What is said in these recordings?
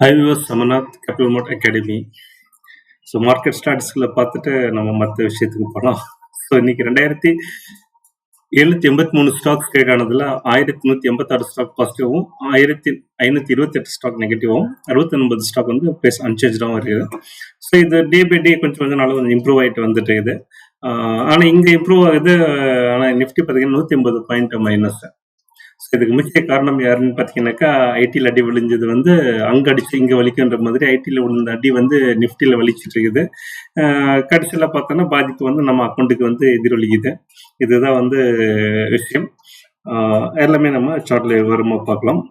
Hi viewers Samanath capital mart academy so market ஸ்டாட்ஸ்களை பார்த்துட்டு நம்ம மற்ற விஷயத்துக்கு போனோம் ஸோ இன்னைக்கு ரெண்டாயிரத்தி எழுநூத்தி எண்பத்தி மூணு ஸ்டாக் ட்ரேட் ஆனதுல ஆயிரத்தி நூத்தி எண்பத்தாறு ஸ்டாக் பாசிட்டிவும் ஆயிரத்தி ஐநூத்தி இருபத்தி எட்டு ஸ்டாக் நெகட்டிவும் அறுபத்தி ஒன்பது ஸ்டாக் வந்து ப்ரைஸ் அன்சேஞ்சாகவும் இருக்குது ஸோ இது டே பை டே கொஞ்சம் கொஞ்சம் நாள் கொஞ்சம் இம்ப்ரூவ் ஆகிட்டு வந்துட்டு இருக்குது. ஆனால் இங்கே இம்ப்ரூவ் ஆகுது ஆனால் நிஃப்டி பார்த்தீங்கன்னா நூற்றி ஐம்பது பாயிண்ட் மைனஸ் இதுக்கு முக்கிய காரணம் யாருன்னு பார்த்தீங்கன்னாக்கா ஐடியில் அடி விழுந்தது வந்து அங்கே அடிச்சு இங்கே வலிக்குன்ற மாதிரி ஐடியில் விழுந்த அடி வந்து நிஃப்டியில் வலிச்சுட்டு இருக்குது. கடைசியில் பார்த்தோன்னா பாதிப்பு வந்து நம்ம அக்கௌண்ட்டுக்கு வந்து எதிரொலிக்குது. இதுதான் வந்து விஷயம். எல்லாமே நம்ம சார்ட்ல விவரமாக பார்க்கலாம்.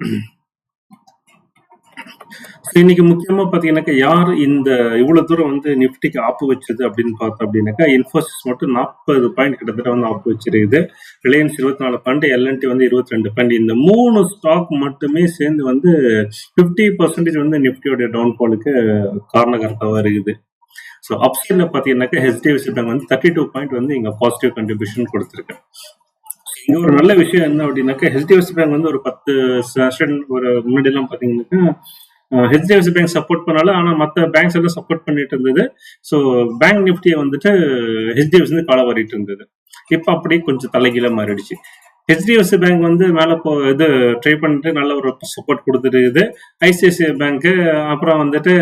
இன்னைக்கு முக்கியமா பாத்தீங்கன்னாக்கா யார் இந்த இவ்வளவு தூரம் வந்து நிப்டிக்கு ஆப்பு வச்சது அப்படின்னு பார்த்தோம் அப்படின்னாக்கா இன்ஃபோசிஸ் மட்டும் நாற்பது பாயிண்ட் கிட்டத்தட்ட வந்து ஆப்பு வச்சிருக்குது. ரிலையன்ஸ் இருபத்தி நாலு பாயிண்ட் எல்என்டி வந்து இருபத்தி ரெண்டு பாயிண்ட் இந்த மூணு ஸ்டாக் மட்டுமே சேர்ந்து வந்து ஃபிஃப்டி பர்சன்டேஜ் வந்து நிப்டியோட டவுன்ஃபாலுக்கு காரணகர்த்தாவா இருக்குது. ஸோ அப்சைட்ல பாத்தீங்கன்னாக்கா ஹெச்டிஎஃப்சி பேங்க் வந்து தேர்ட்டி டூ பாயிண்ட் வந்து இங்க பாசிட்டிவ் கண்ட்ரிபியூஷன் கொடுத்துருக்கு. இங்க ஒரு நல்ல விஷயம் என்ன அப்படின்னாக்கா ஹெச்டிஎஃப்சி பேங்க் வந்து ஒரு பத்து செஷன் ஒரு முன்னாடி எல்லாம் பாத்தீங்கன்னாக்கா ஹெச்டிஎஃப்சி பேங்க் சப்போர்ட் பண்ணாலும் ஆனா மற்ற பேங்க்ஸ் எல்லாம் சப்போர்ட் பண்ணிட்டு இருந்தது. ஸோ பேங்க் நிஃப்டியை வந்துட்டு ஹெச்டிஎஃப்சி வந்து காலவாரிட்டு இருந்தது. இப்போ அப்படியே கொஞ்சம் தலைகீழ மாறிடுச்சு. ஹெச்டிஎஃப்சி பேங்க் வந்து மேலே போ இது ட்ரை பண்ணிட்டு நல்ல ஒரு சப்போர்ட் கொடுத்துருக்குது. ஐசிஐசிஐ பேங்க்கு அப்புறம் வந்துட்டு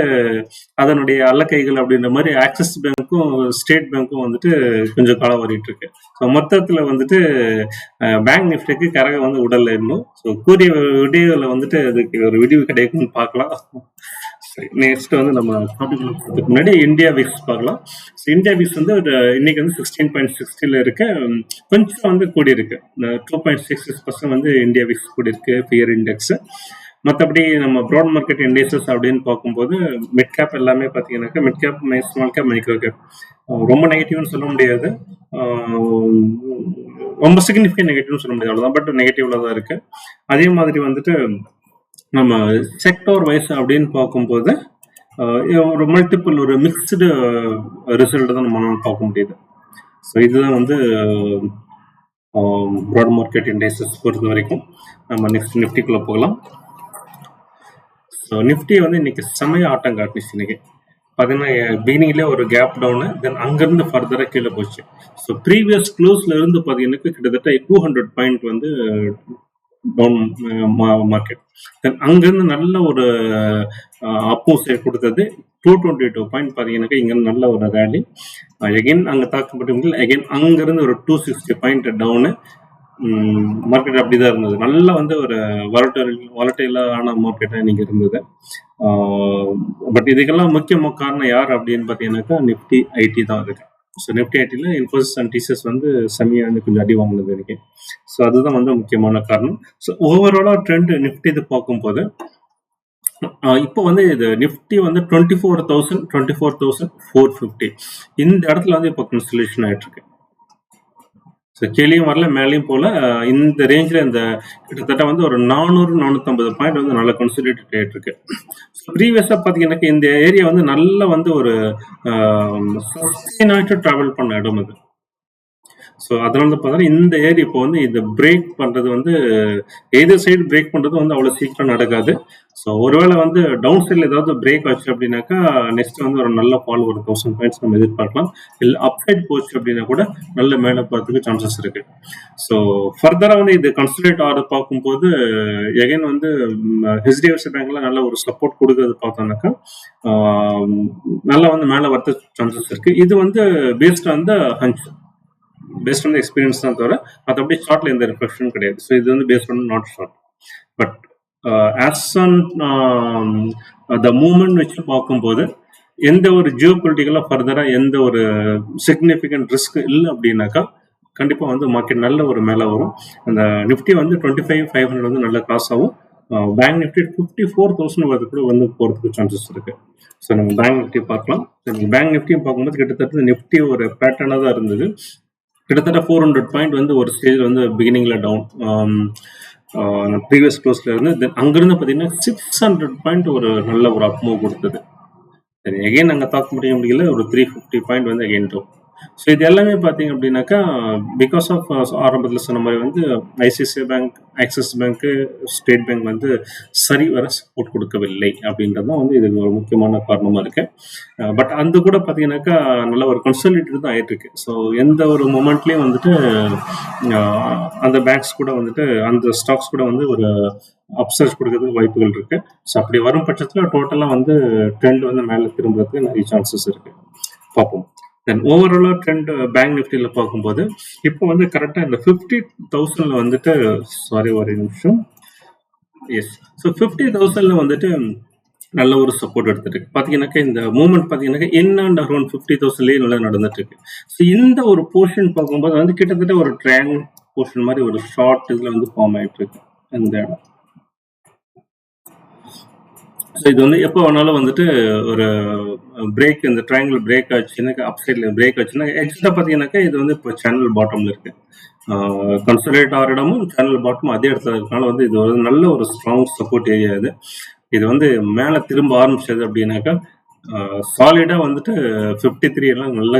அதனுடைய அல்லக்கைகள் அப்படின்ற மாதிரி ஆக்சிஸ் பேங்க்கும் ஸ்டேட் பேங்க்கும் வந்துட்டு கொஞ்சம் காலம் வரிட்டு இருக்கு ஸோ மொத்தத்தில் வந்துட்டு பேங்க் நிஃப்டிக்கு கரகம் வந்து உடல்ல இன்னும் ஸோ கூடிய விடியோவில் வந்துட்டு அதுக்கு ஒரு விடிவு கிடைக்கும்னு பார்க்கலாம். சரி நெக்ஸ்ட் வந்து நம்ம டாபிக் முன்னாடி இந்தியா விக்ஸ் பார்க்கலாம். ஸோ இந்தியா விக்ஸ் வந்து இன்னைக்கு வந்து சிக்ஸ்டீன் பாயிண்ட் சிக்ஸ்டியில் இருக்கு. கொஞ்சம் வந்து கூடி இருக்கு two point six six percent வந்து இந்தியா விக்ஸ் கூடி இருக்கு பியர் இண்டெக்ஸ் மற்றபடி நம்ம ப்ராட் மார்க்கெட் இண்டெக்ஸஸ் அப்படின்னு பார்க்கும்போது மிட் கேப் எல்லாமே பார்த்தீங்கன்னாக்கா mid cap small cap micro cap ரொம்ப நெகட்டிவ்னு சொல்ல முடியாது. ரொம்ப சிக்னிஃபிகண்ட் நெகட்டிவ்னு சொல்ல முடியாது. அவ்வளோதான் பட் நெகட்டிவ்ல தான் இருக்கு. அதே மாதிரி வந்துட்டு நம்ம செக்டர் வைஸ் அப்படின்னு பார்க்கும்போது ஒரு மல்டிபிள் ஒரு மிக்ஸ்டு ரிசல்ட் தான் நம்ம பார்க்க முடியுது. ஸோ இதுதான் வந்து ப்ராட் மார்க்கெட் இண்டெக்ஸஸ் பொறுத்த வரைக்கும் நம்ம நெக்ஸ்ட் நிஃப்டிக்குள்ளே போகலாம். ஸோ நிஃப்டி வந்து இன்னைக்கு செமைய ஆட்டம் காட்டுச்சு இன்னைக்கு. பார்த்தீங்கன்னா பிகினிங்லேயே ஒரு கேப் டவுனு தென் அங்கேருந்து ஃபர்தராக கீழே போச்சு. ஸோ ப்ரீவியஸ் க்ளோஸ்ல இருந்து பார்த்தீங்கன்னா கிட்டத்தட்ட டூ ஹண்ட்ரட் பாயிண்ட் வந்து டவுன் மார்க்கெட் தென் அங்கேருந்து நல்ல ஒரு அப்போ கொடுத்தது டூ டுவெண்ட்டி டூ பாயிண்ட் பார்த்தீங்கன்னாக்கா இங்கேருந்து நல்ல ஒரு ரேலி எகைன் அங்கே தாக்கப்பட்டு எகைன் அங்கேருந்து ஒரு two sixty point down market அப்படி தான் இருந்தது. நல்ல வந்து ஒரு வாலட்டைல் வாலட்டைலான மார்க்கெட்டாக இன்னைக்கு இருந்தது. பட் இதுக்கெல்லாம் முக்கிய காரணம் யார் அப்படின்னு பார்த்தீங்கன்னாக்கா நிஃப்டி ஐடி தான் இருக்குது ஸோ நிஃப்டி ஐடியில் இன்ஃபோசிஸ் அண்ட் டிசிஎஸ் வந்து செம்மியாக வந்து கொஞ்சம் அடி வாங்கினது இருக்கு ஸோ அதுதான் வந்து முக்கியமான காரணம். ஸோ ஓவராலாக ட்ரெண்ட் நிஃப்டி இது பார்க்கும்போது இப்போ வந்து இது நிஃப்டி வந்து twenty four thousand twenty four thousand four fifty இந்த இடத்துல வந்து இப்போ கன்சல்யூஷன் ஆகிட்டு இருக்கு ஸோ கீழேயும் வரல மேலேயும் போல. இந்த ரேஞ்சில் இந்த கிட்டத்தட்ட வந்து ஒரு நானூறு நானூற்றம்பது பாயிண்ட் வந்து நல்ல கன்சிடரேட் ஆகிட்டு இருக்கு. ப்ரீவியஸாக பார்த்தீங்கன்னாக்கா இந்த ஏரியா வந்து நல்ல வந்து ஒரு சஸ்டெயினாயிட்டு ட்ராவல் பண்ண இடம் அது. ஸோ அதனால தான் பார்த்தீங்கன்னா இந்த ஏரியா இப்போ வந்து இதை பிரேக் பண்ணுறது வந்து எதர் சைடு பிரேக் பண்ணுறது வந்து அவ்வளோ சீக்கிரம் நடக்காது. ஸோ ஒருவேளை வந்து டவுன் சைடில் ஏதாவது பிரேக் ஆச்சு அப்படின்னாக்கா நெக்ஸ்ட் வந்து ஒரு நல்ல ஃபால் ஒரு தௌசண்ட் பாயிண்ட்ஸ் நம்ம எதிர்பார்க்கலாம். இல்லை அப்சைட் போச்சு அப்படின்னா கூட நல்ல மேலே போகிறதுக்கு சான்சஸ் இருக்கு. ஸோ ஃபர்தராக வந்து இது கன்சல்டேட் ஆகிறது பார்க்கும்போது எகைன் வந்து ஹெச்டிஎஃப்சி பேங்க்ல நல்ல ஒரு சப்போர்ட் கொடுக்கறது பார்த்தோம்னாக்கா நல்லா வந்து மேலே வரது சான்சஸ் இருக்கு. இது வந்து based on the hunch based on experience தான் தவிர மற்றபடி ஷார்ட்ல எந்த ரிஃப்ளெக்ஷனும் கிடையாது. ஸோ இது வந்து based on not short but as on the moment வச்சு பார்க்கும்போது எந்த ஒரு ஜியோ பொலிட்டிக்கலாக ஃபர்தராக எந்த ஒரு சிக்னிஃபிகண்ட் ரிஸ்க் இல்லை அப்படின்னாக்கா கண்டிப்பாக வந்து மார்க்கெட் நல்ல ஒரு மேலே வரும். அந்த நிஃப்டி வந்து டுவெண்ட்டி ஃபைவ் ஃபைவ் ஹண்ட்ரட் வந்து நல்ல கிராஸ் ஆகும். Bank Nifty fifty four thousand வரது கூட வந்து போகிறதுக்கு சான்சஸ் இருக்குது ஸோ நம்ம பேங்க் நிஃப்டி பார்க்கலாம். பேங்க் நிஃப்டியும் பார்க்கும்போது கிட்டத்தட்ட நிஃப்டி ஒரு பேட்டர்னாக தான் இருந்தது. கிட்டத்தட்ட ஃபோர் ஹண்ட்ரட் பாயிண்ட் வந்து ஒரு ஸ்டேஜ் வந்து பிகினிங்ல டவுன் ப்ரீவியஸ் க்ளோஸ்ல இருந்து தென் அங்கிருந்து பார்த்தீங்கன்னா சிக்ஸ் ஹண்ட்ரட் பாயிண்ட் ஒரு நல்ல ஒரு அப் மூவ் கொடுத்தது. சரி எகைன் அங்கே தாக்க முடிய முடியல. ஒரு த்ரீ ஃபிஃப்டி பாயிண்ட் வந்து எகைன் டவுன் ஸோ இது எல்லாமே பார்த்தீங்க அப்படின்னாக்கா பிகாஸ் ஆஃப் uh, ஆரம்பத்தில் சொன்ன மாதிரி வந்து ஐசிஐசிஐ பேங்க் ஆக்சிஸ் பேங்க்கு ஸ்டேட் பேங்க் வந்து சரி வர சப்போர்ட் கொடுக்கவில்லை அப்படின்றது தான் வந்து இதுக்கு ஒரு முக்கியமான காரணமாக இருக்கு. Uh, பட் அந்த கூட பார்த்தீங்கன்னாக்கா நல்ல ஒரு கன்சல்டேட் தான் ஆயிட்டு இருக்கு ஸோ எந்த ஒரு மூமெண்ட்லேயும் வந்துட்டு uh, அந்த பேங்க்ஸ் கூட வந்துட்டு அந்த ஸ்டாக்ஸ் கூட வந்து ஒரு அப்சர்ஸ் கொடுக்கறதுக்கு வாய்ப்புகள் இருக்கு. ஸோ அப்படி வரும் பட்சத்தில் டோட்டலாக வந்து ட்ரெண்ட் வந்து மேலே திரும்புறதுக்கு நிறைய சான்சஸ் இருக்கு. பார்ப்போம். தென் ஓவராலாக ட்ரெண்ட் பேங்க் நிஃப்டியில் பார்க்கும்போது இப்போ வந்து கரெக்டாக இந்த ஃபிஃப்டி தௌசண்டில் வந்துட்டு சாரி ஒரு நிமிஷம். எஸ் ஸோ ஃபிஃப்டி தௌசண்ட்ல வந்துட்டு நல்ல ஒரு சப்போர்ட் எடுத்துட்டு பார்த்தீங்கன்னாக்கா இந்த மூமெண்ட் பார்த்தீங்கன்னாக்கா இன் அண்ட் அரௌண்ட் ஃபிஃப்டி தௌசண்ட்லேயே நல்லா நடந்துட்டு இருக்கு ஸோ இந்த ஒரு போர்ஷன் பார்க்கும்போது வந்து கிட்டத்தட்ட ஒரு ட்ரையாங் போர்ஷன் மாதிரி ஒரு ஷார்ட் இதில் வந்து ஃபார்ம் ஆகிட்டு இருக்கு இந்த இடம். ஸோ இது வந்து எப்போ வேணாலும் வந்துட்டு ஒரு பிரேக் இந்த ட்ரையாங்கிள் பிரேக் ஆச்சுன்னாக்கா அப் சைடில் பிரேக் ஆச்சுன்னா எக்ஸ்ட்ரா பார்த்தீங்கன்னாக்கா இது வந்து இப்போ சேனல் பாட்டமில் இருக்கு. கன்சல்டேட் ஆகிற இடமும் சேனல் பாட்டம் அதே இடத்துல இருக்கனால வந்து இது ஒரு நல்ல ஒரு ஸ்ட்ராங் சப்போர்ட் ஏரியா இது. இது வந்து மேலே திரும்ப ஆரம்பிச்சது அப்படின்னாக்கா சாலிடாக வந்துட்டு ஃபிஃப்டி த்ரீ எல்லாம் நல்ல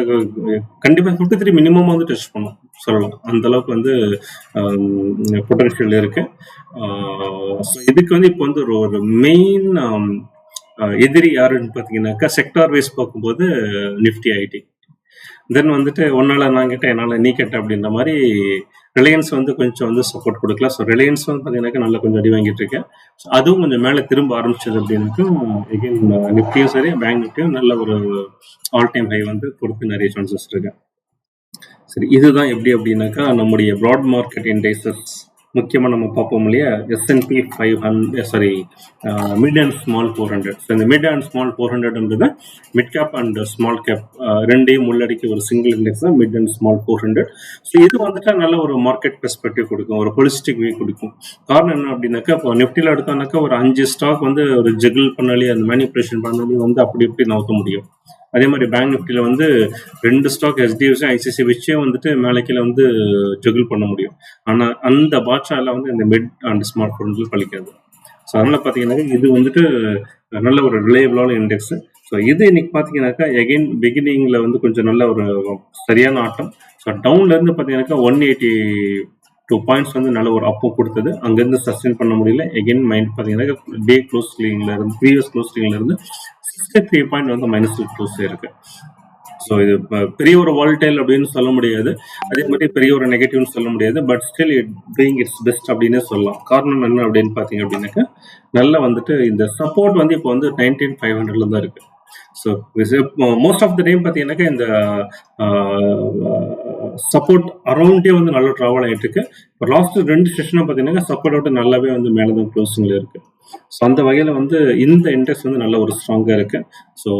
கண்டிப்பாக ஃபிஃப்டி த்ரீ மினிமம் வந்து டெஸ்ட் பண்ணும் சொல்லலாம். அந்த அளவுக்கு வந்து பொட்டன்ஷியல் இருக்கு. ஸோ இதுக்கு வந்து இப்போ வந்து ஒரு ஒரு மெயின் எதிரி யாருன்னு பார்த்தீங்கன்னாக்கா செக்டார் வைஸ் பார்க்கும்போது நிஃப்டி ஐடி தென் வந்துட்டு உன்னால நான் கேட்டேன் என்னால் நீ கேட்ட அப்படின்ற மாதிரி ரிலையன்ஸ் வந்து கொஞ்சம் வந்து சப்போர்ட் கொடுக்கல. ஸோ ரிலையன்ஸ் வந்து பார்த்தீங்கன்னாக்கா நல்லா கொஞ்சம் அடி வாங்கிட்டு இருக்கேன் ஸோ அதுவும் கொஞ்சம் மேலே திரும்ப ஆரம்பிச்சது அப்படின்னாக்கா எகைன் நிஃப்டியும் சரி பேங்க் நிஃப்டியும் நல்ல ஒரு ஆல் டைம் ஹை வந்து கொடுத்து நிறைய சான்சஸ் இருக்கு. சரி இதுதான் எப்படி அப்படின்னாக்கா நம்முடைய ப்ராட் மார்க்கெட் இண்டெக்ஸஸ் முக்கியமாக நம்ம பார்ப்போம் இல்லையா? S&P five hundred sorry mid and small four hundred so இந்த mid and small four ஹண்ட்ரட்ன்றது mid cap and small cap ரெண்டையும் உள்ளடக்கி ஒரு சிங்கிள் இண்டெக்ஸ் தான் mid and small four hundred so இது வந்துட்டு நல்ல ஒரு மார்க்கெட் பெர்ஸ்பெக்டிவ் கொடுக்கும் ஒரு ஹொலிஸ்டிக் வியூ கொடுக்கும். காரணம் என்ன அப்படின்னாக்கா இப்போ நிஃப்டியில் எடுத்தோம்னாக்கா ஒரு அஞ்சு ஸ்டாக் வந்து ஒரு ஜெகிள் பண்ணாலே அந்த மேனிப்புலேஷன் பண்ணாலே வந்து அப்படி இப்படி நவுத்த முடியும். அதே மாதிரி பேங்க் நிஃப்டியில் வந்து ரெண்டு ஸ்டாக் எஸ்டிஎஃப்சி ஐசிசி வச்சே வந்துட்டு மேலே கீழே வந்து ஜெகுல் பண்ண முடியும். ஆனால் அந்த பாட்சால வந்து இந்த மிட் அண்ட் ஸ்மார்ட் ஃபோன்கள் பழிக்காது. ஸோ அதனால் பார்த்தீங்கன்னா இது வந்துட்டு நல்ல ஒரு ரிலேபிளான இண்டெக்ஸ் ஸோ இது இன்னைக்கு பார்த்தீங்கன்னாக்கா எகைன் பிகினிங்கில் வந்து கொஞ்சம் நல்ல ஒரு சரியான ஆட்டம். ஸோ டவுன்ல இருந்து பார்த்தீங்கன்னாக்கா ஒன் எயிட்டி டூ பாயிண்ட்ஸ் வந்து நல்ல ஒரு அப்போ கொடுத்தது. அங்கேருந்து சஸ்டெயின் பண்ண முடியல. எகைன் மைண்ட் பார்த்தீங்கன்னா டே க்ளோஸ் இருந்து ப்ரீவியஸ் க்ளோஸ் இருந்து சிக்ஸ்டி த்ரீ பாயிண்ட் வந்து மைனஸ் டூ இருக்கு. ஸோ இது பெரிய ஒரு வால்டைல் அப்படின்னு சொல்ல முடியாது. அதே மாதிரி பெரிய ஒரு நெகட்டிவ்னு சொல்ல முடியாது. But still it doing its best அப்படின்னே சொல்லலாம். காரணம் என்ன அப்படின்னு பார்த்தீங்க அப்படின்னாக்கா நல்லா வந்துட்டு இந்த சப்போர்ட் வந்து இப்போ வந்து நைன்டீன் ஃபைவ் ஹண்ட்ரட்ல தான் இருக்கு. So most of the time பார்த்தீங்கன்னாக்கா இந்த uh, uh, சப்போர்ட் அரௌண்டே வந்து நல்லா ட்ராவல் ஆகிட்டு இருக்கு. இப்போ லாஸ்ட் ரெண்டு செஷனும் பார்த்தீங்கன்னா சப்போர்ட் அவுட் நல்லாவே வந்து மேலே தான் க்ளோசிங்கில் இருக்கு. ஸோ அந்த வகையில் வந்து இந்த இண்டெக்ஸ் வந்து நல்ல ஒரு ஸ்ட்ராங்காக இருக்கு. ஸோ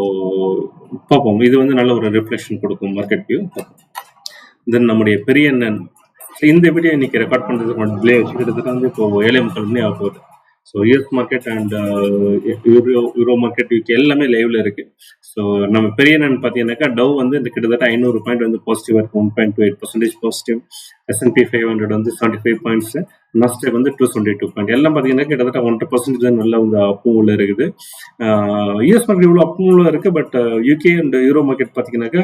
பார்ப்போம். இது வந்து நல்ல ஒரு ரிஃப்ளெக்ஷன் கொடுக்கும் மார்க்கெட் வியூ தென் நம்முடைய பெரிய அண்ணன் இந்த வீடியோ இன்னைக்கு ரெக்கார்ட் பண்ணுறதுக்கு கொஞ்சம் டிலே வச்சுக்கிறதுக்கு வந்து இப்போ ஏழை மக்கள் மணி ஆக போகுது. So US market and euro euro market UK எல்லாமே லைவ்ல இருக்கு. ஸோ நம்ம பெரிய என்னன்னு பார்த்தீங்கன்னாக்கா டவ் வந்து இந்த கிட்டத்தட்ட ஐநூறு பாயிண்ட் வந்து பாசிட்டிவ் இருக்கு. One point two eight percentage positive S&P five hundred வந்து செவன்டி ஃபைவ் பாயிண்ட்ஸ் நஸ்டேக் வந்து டூ டுவெண்ட்டி டூ பாயிண்ட் எல்லாம் பார்த்தீங்கன்னா கிட்டத்தட்ட ஒன்றரை பர்சன்டேஜ் தான் நல்ல வந்து அப்பும் உள்ள இருக்குது. யூஎஸ் மார்க்கெட் இவ்வளோ அப்பும் உள்ள இருக்கு but UK and euro market பார்த்தீங்கன்னாக்கா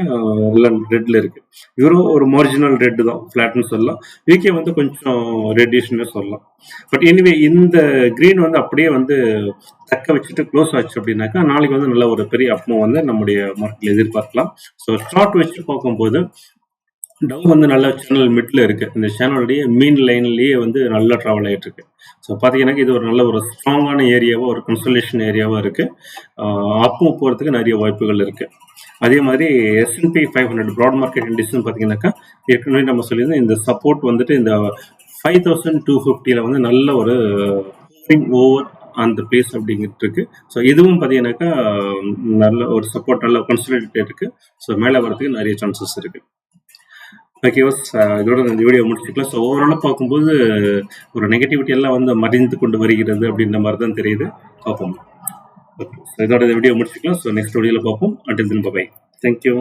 எல்லாம் ரெட்ல இருக்கு. யூரோ ஒரு மார்ஜினல் ரெட் தான் ஃபிளாட்னு சொல்லலாம். யூகே வந்து கொஞ்சம் ரெட்டிஷ்னு சொல்லலாம். பட் எனிவே இந்த கிரீன் வந்து அப்படியே வந்து தக்க வச்சுட்டு க்ளோஸ் ஆச்சு அப்படின்னாக்கா நாளைக்கு வந்து நல்ல ஒரு பெரிய அப்மோ வந்து நம்முடைய மார்க்கெட்ல எதிர்பார்க்கலாம். ஸோ ஷார்ட் வச்சு பார்க்கும்போது டவ் வந்து நல்ல சேனல் மிட்ல இருக்கு. இந்த சேனலுடைய மீன் லைன்லயே வந்து நல்லா ட்ராவல் ஆயிட்டு இருக்கு. ஸோ பார்த்தீங்கன்னா இது ஒரு நல்ல ஒரு ஸ்ட்ராங்கான ஏரியாவாக ஒரு கன்சல்டேஷன் ஏரியாவாக இருக்கு. அப்பும் போகிறதுக்கு நிறைய வாய்ப்புகள் இருக்கு. அதே மாதிரி S&P five hundred broad market இண்டெக்ஸ்னு பார்த்தீங்கன்னாக்கா ஏற்கனவே நம்ம சொல்லியிருந்தோம் இந்த சப்போர்ட் வந்துட்டு இந்த ஃபைவ் தௌசண்ட் டூ ஃபிஃப்டியில் வந்து நல்ல ஒரு ஓவர் அந்த பிளேஸ் அப்படிங்கிட்டு இருக்கு. ஸோ இதுவும் பார்த்தீங்கன்னாக்கா நல்ல ஒரு சப்போர்ட் நல்ல கன்சல்டேட் இருக்கு. ஸோ மேலே வரதுக்கு நிறைய சான்சஸ் இருக்கு. ஓகே இதோட இந்த வீடியோ முடிச்சுக்கலாம் ஸோ ஓவராலாக பார்க்கும்போது ஒரு நெகட்டிவிட்டி எல்லாம் வந்து மறைந்து கொண்டு வருகிறது அப்படின்ற மாதிரி தான் தெரியுது. பார்ப்போம். ஓகே இதோட இந்த வீடியோ முடிச்சுக்கலாம் ஸோ நெக்ஸ்ட் வீடியோவில் பார்ப்போம். Until thin by thank you